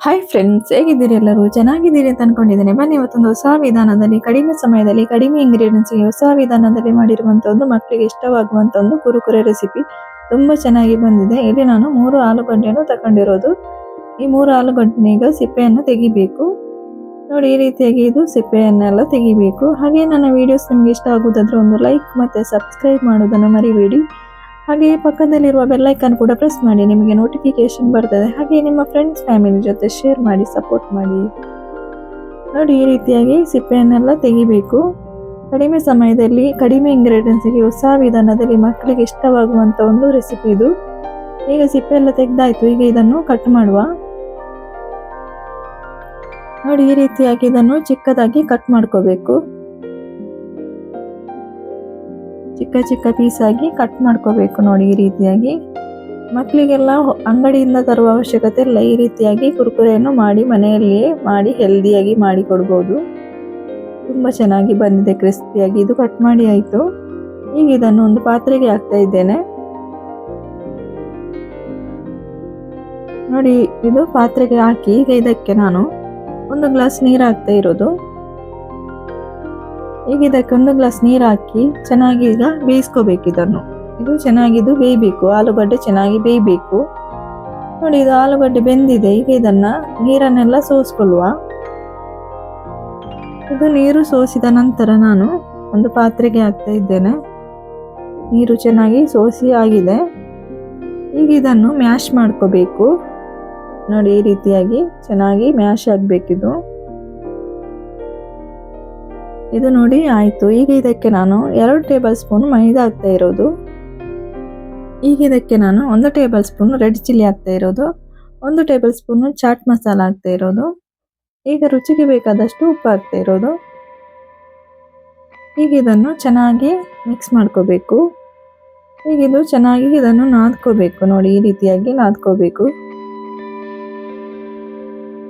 Hi friends ಹೇಗಿದ್ದೀರಿ ಎಲ್ಲರೂ? ಚೆನ್ನಾಗಿದ್ದೀರಿ ಅಂತ ಅನ್ಕೊಂಡಿದ್ದೇನೆ. ಬನ್ನಿ, ಇವತ್ತೊಂದು ಹೊಸ ವಿಧಾನದಲ್ಲಿ, ಕಡಿಮೆ ಸಮಯದಲ್ಲಿ, ಕಡಿಮೆ ಇಂಗ್ರೀಡಿಯೆಂಟ್ಸ್ಗೆ ಹೊಸ ವಿಧಾನದಲ್ಲಿ ಮಾಡಿರುವಂಥ ಒಂದು ಮಕ್ಕಳಿಗೆ ಇಷ್ಟವಾಗುವಂಥ ಒಂದು ಕುರುಕುರೆ ರೆಸಿಪಿ ತುಂಬಾ ಚೆನ್ನಾಗಿ ಬಂದಿದೆ. ಇಲ್ಲಿ ನಾನು ಮೂರು ಆಲೂಗಡ್ಡೆಯನ್ನು ತಗೊಂಡಿರೋದು. ಈ ಮೂರು ಆಲೂಗಡ್ಡೆ ಈಗ ಸಿಪ್ಪೆಯನ್ನು ತೆಗಿಬೇಕು. ನೋಡಿ, ಈ ರೀತಿಯಾಗಿ ಇದು ಸಿಪ್ಪೆಯನ್ನೆಲ್ಲ ತೆಗಿಬೇಕು. ಹಾಗೆ ನನ್ನ ವಿಡಿಯೋಸ್ ನಿಮಗೆ ಇಷ್ಟ ಆಗುವುದಾದ್ರೆ ಒಂದು ಲೈಕ್ ಮತ್ತೆ ಸಬ್ಸ್ಕ್ರೈಬ್ ಮಾಡೋದನ್ನು ಮರಿಬೇಡಿ. ಹಾಗೆ ಪಕ್ಕದಲ್ಲಿರುವ ಬೆಲ್ಲೈಕನ್ ಕೂಡ ಪ್ರೆಸ್ ಮಾಡಿ, ನಿಮಗೆ ನೋಟಿಫಿಕೇಶನ್ ಬರ್ತದೆ. ಹಾಗೆ ನಿಮ್ಮ ಫ್ರೆಂಡ್ಸ್ ಫ್ಯಾಮಿಲಿ ಜೊತೆ ಶೇರ್ ಮಾಡಿ ಸಪೋರ್ಟ್ ಮಾಡಿ. ನೋಡಿ, ಈ ರೀತಿಯಾಗಿ ಸಿಪ್ಪೆಯನ್ನೆಲ್ಲ ತೆಗಿಬೇಕು. ಕಡಿಮೆ ಸಮಯದಲ್ಲಿ, ಕಡಿಮೆ ಇಂಗ್ರೀಡಿಯೆಂಟ್ಸ್ಗೆ ಹೊಸ ವಿಧಾನದಲ್ಲಿ ಮಕ್ಕಳಿಗೆ ಇಷ್ಟವಾಗುವಂಥ ಒಂದು ರೆಸಿಪಿ ಇದು. ಈಗ ಸಿಪ್ಪೆ ಎಲ್ಲ ತೆಗೆದಾಯ್ತು, ಈಗ ಇದನ್ನು ಕಟ್ ಮಾಡುವ. ನೋಡಿ, ಈ ರೀತಿಯಾಗಿ ಇದನ್ನು ಚಿಕ್ಕದಾಗಿ ಕಟ್ ಮಾಡ್ಕೋಬೇಕು. ಚಿಕ್ಕ ಚಿಕ್ಕ ಪೀಸಾಗಿ ಕಟ್ ಮಾಡ್ಕೋಬೇಕು ನೋಡಿ ಈ ರೀತಿಯಾಗಿ. ಮಕ್ಕಳಿಗೆಲ್ಲ ಅಂಗಡಿಯಿಂದ ತರುವ ಅವಶ್ಯಕತೆ ಇಲ್ಲ. ಈ ರೀತಿಯಾಗಿ ಕುರ್ಕುರೆಯನ್ನು ಮಾಡಿ ಮನೆಯಲ್ಲಿಯೇ ಮಾಡಿ ಹೆಲ್ದಿಯಾಗಿ ಮಾಡಿ ಕೊಡ್ಬೋದು. ತುಂಬ ಚೆನ್ನಾಗಿ ಬಂದಿದೆ ಕ್ರಿಸ್ಪಿಯಾಗಿ ಇದು ಕಟ್ ಮಾಡಿ ಆಯಿತು. ಈಗ ಇದನ್ನು ಒಂದು ಪಾತ್ರೆಗೆ ಹಾಕ್ತಾ ಇದ್ದೇನೆ. ನೋಡಿ, ಇದು ಪಾತ್ರೆಗೆ ಹಾಕಿ, ಈಗ ಇದಕ್ಕೆ ನಾನು ಒಂದು ಗ್ಲಾಸ್ ನೀರು ಹಾಕ್ತಾ ಇರೋದು. ಈಗ ಇದಕ್ಕೆ ಒಂದು ಗ್ಲಾಸ್ ನೀರು ಹಾಕಿ ಚೆನ್ನಾಗಿ ಈಗ ಬೇಯಿಸ್ಕೋಬೇಕು ಇದನ್ನು. ಇದು ಚೆನ್ನಾಗಿದ್ದು ಬೇಯಬೇಕು. ಆಲೂಗಡ್ಡೆ ಚೆನ್ನಾಗಿ ಬೇಯಬೇಕು. ನೋಡಿ, ಇದು ಆಲೂಗಡ್ಡೆ ಬೆಂದಿದೆ. ಈಗ ಇದನ್ನ ನೀರನ್ನೆಲ್ಲ ಸೋಸ್ಕೊಳ್ಳುವ. ಇದು ನೀರು ಸೋಸಿದ ನಂತರ ನಾನು ಒಂದು ಪಾತ್ರೆಗೆ ಹಾಕ್ತಾ ಇದ್ದೇನೆ. ನೀರು ಚೆನ್ನಾಗಿ ಸೋಸಿ ಆಗಿದೆ. ಈಗ ಇದನ್ನು ಮ್ಯಾಶ್ ಮಾಡ್ಕೋಬೇಕು. ನೋಡಿ, ಈ ರೀತಿಯಾಗಿ ಚೆನ್ನಾಗಿ ಮ್ಯಾಶ್ ಆಗಬೇಕಿದು. ಇದು ನೋಡಿ, ಆಯಿತು. ಈಗ ಇದಕ್ಕೆ ನಾನು ಎರಡು ಟೇಬಲ್ ಸ್ಪೂನ್ ಮೈದಾ ಹಾಕ್ತಾ ಇರೋದು. ಈಗ ಇದಕ್ಕೆ ನಾನು ಒಂದು ಟೇಬಲ್ ಸ್ಪೂನ್ ರೆಡ್ ಚಿಲ್ಲಿ ಹಾಕ್ತಾ ಇರೋದು. ಒಂದು ಟೇಬಲ್ ಸ್ಪೂನ್ ಚಾಟ್ ಮಸಾಲ ಹಾಕ್ತಾ ಇರೋದು. ಈಗ ರುಚಿಗೆ ಬೇಕಾದಷ್ಟು ಉಪ್ಪು ಹಾಕ್ತಾ ಇರೋದು. ಈಗ ಇದನ್ನು ಚೆನ್ನಾಗಿ ಮಿಕ್ಸ್ ಮಾಡ್ಕೋಬೇಕು. ಈಗ ಇದು ಚೆನ್ನಾಗಿ ಇದನ್ನು ನಾದ್ಕೋಬೇಕು. ನೋಡಿ, ಈ ರೀತಿಯಾಗಿ ನಾದ್ಕೋಬೇಕು.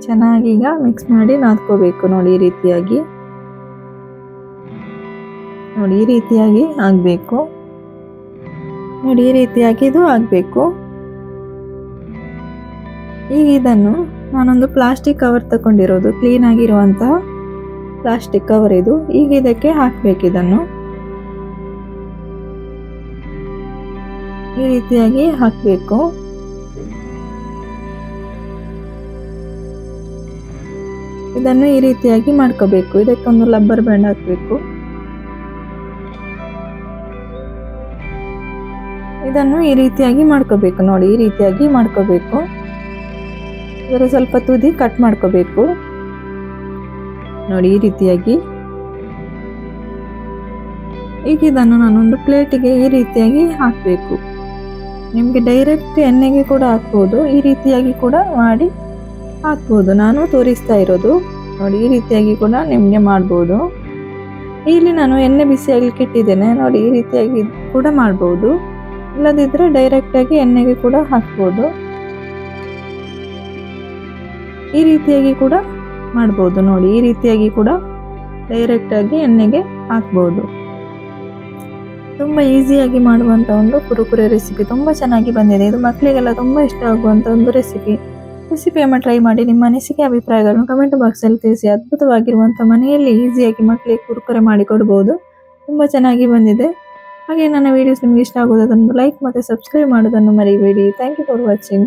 ಚೆನ್ನಾಗಿ ಈಗ ಮಿಕ್ಸ್ ಮಾಡಿ ನಾದ್ಕೋಬೇಕು. ನೋಡಿ, ಈ ರೀತಿಯಾಗಿ. ನೋಡಿ, ಈ ರೀತಿಯಾಗಿ ಆಗಬೇಕು. ನೋಡಿ, ಈ ರೀತಿಯಾಗಿ ಇದು ಆಗಬೇಕು. ಈಗ ಇದನ್ನು ನಾನೊಂದು ಪ್ಲಾಸ್ಟಿಕ್ ಕವರ್ ತಗೊಂಡಿರೋದು, ಕ್ಲೀನ್ ಆಗಿರುವಂತಹ ಪ್ಲಾಸ್ಟಿಕ್ ಕವರ್ ಇದು. ಈಗ ಇದಕ್ಕೆ ಹಾಕ್ಬೇಕು ಇದನ್ನು. ಈ ರೀತಿಯಾಗಿ ಹಾಕಬೇಕು. ಇದನ್ನು ಈ ರೀತಿಯಾಗಿ ಮಾಡ್ಕೋಬೇಕು. ಇದಕ್ಕೊಂದು ಲಬ್ಬರ್ ಬ್ಯಾಂಡ್ ಹಾಕಬೇಕು. ಇದನ್ನು ಈ ರೀತಿಯಾಗಿ ಮಾಡ್ಕೋಬೇಕು. ನೋಡಿ, ಈ ರೀತಿಯಾಗಿ ಮಾಡ್ಕೋಬೇಕು. ಇದರ ಸ್ವಲ್ಪ ತುದಿ ಕಟ್ ಮಾಡ್ಕೋಬೇಕು. ನೋಡಿ, ಈ ರೀತಿಯಾಗಿ. ಈಗ ಇದನ್ನು ನಾನೊಂದು ಪ್ಲೇಟಿಗೆ ಈ ರೀತಿಯಾಗಿ ಹಾಕಬೇಕು. ನಿಮಗೆ ಡೈರೆಕ್ಟ್ ಎಣ್ಣೆಗೆ ಕೂಡ ಹಾಕ್ಬೋದು. ಈ ರೀತಿಯಾಗಿ ಕೂಡ ಮಾಡಿ ಹಾಕ್ಬೋದು. ನಾನು ತೋರಿಸ್ತಾ ಇರೋದು. ನೋಡಿ, ಈ ರೀತಿಯಾಗಿ ಕೂಡ ನಿಮಗೆ ಮಾಡ್ಬೋದು. ಇಲ್ಲಿ ನಾನು ಎಣ್ಣೆ ಬಿಸಿ ಇಟ್ಟಿದ್ದೇನೆ. ನೋಡಿ, ಈ ರೀತಿಯಾಗಿ ಕೂಡ ಮಾಡ್ಬೋದು. ಇಲ್ಲದಿದ್ದರೆ ಡೈರೆಕ್ಟಾಗಿ ಎಣ್ಣೆಗೆ ಕೂಡ ಹಾಕ್ಬೋದು. ಈ ರೀತಿಯಾಗಿ ಕೂಡ ಮಾಡ್ಬೋದು ನೋಡಿ. ಈ ರೀತಿಯಾಗಿ ಕೂಡ ಡೈರೆಕ್ಟಾಗಿ ಎಣ್ಣೆಗೆ ಹಾಕ್ಬೋದು. ತುಂಬ ಈಸಿಯಾಗಿ ಮಾಡುವಂಥ ಒಂದು ಕುರುಕುರೆ ರೆಸಿಪಿ ತುಂಬ ಚೆನ್ನಾಗಿ ಬಂದಿದೆ. ಇದು ಮಕ್ಕಳಿಗೆಲ್ಲ ತುಂಬ ಇಷ್ಟ ಆಗುವಂಥ ಒಂದು ರೆಸಿಪಿ ರೆಸಿಪಿಯನ್ನು ಟ್ರೈ ಮಾಡಿ ನಿಮ್ಮ ಅನಿಸಿಕೆ, ಅಭಿಪ್ರಾಯಗಳನ್ನು ಕಮೆಂಟ್ ಬಾಕ್ಸಲ್ಲಿ ತಿಳಿಸಿ. ಅದ್ಭುತವಾಗಿರುವಂಥ ಮನೆಯಲ್ಲಿ ಈಸಿಯಾಗಿ ಮಕ್ಕಳಿಗೆ ಕುರುಕುರೆ ಮಾಡಿ ಕೊಡ್ಬೋದು ತುಂಬ ಚೆನ್ನಾಗಿ ಬಂದಿದೆ. ಹಾಗೆ ನನ್ನ ವೀಡಿಯೋಸ್ ನಿಮಗೆ ಇಷ್ಟ ಆಗೋದು, ಅದನ್ನು ಲೈಕ್ ಮತ್ತು ಸಬ್ಸ್ಕ್ರೈಬ್ ಮಾಡೋದನ್ನು ಮರಿಬೇಡಿ. Thank you for watching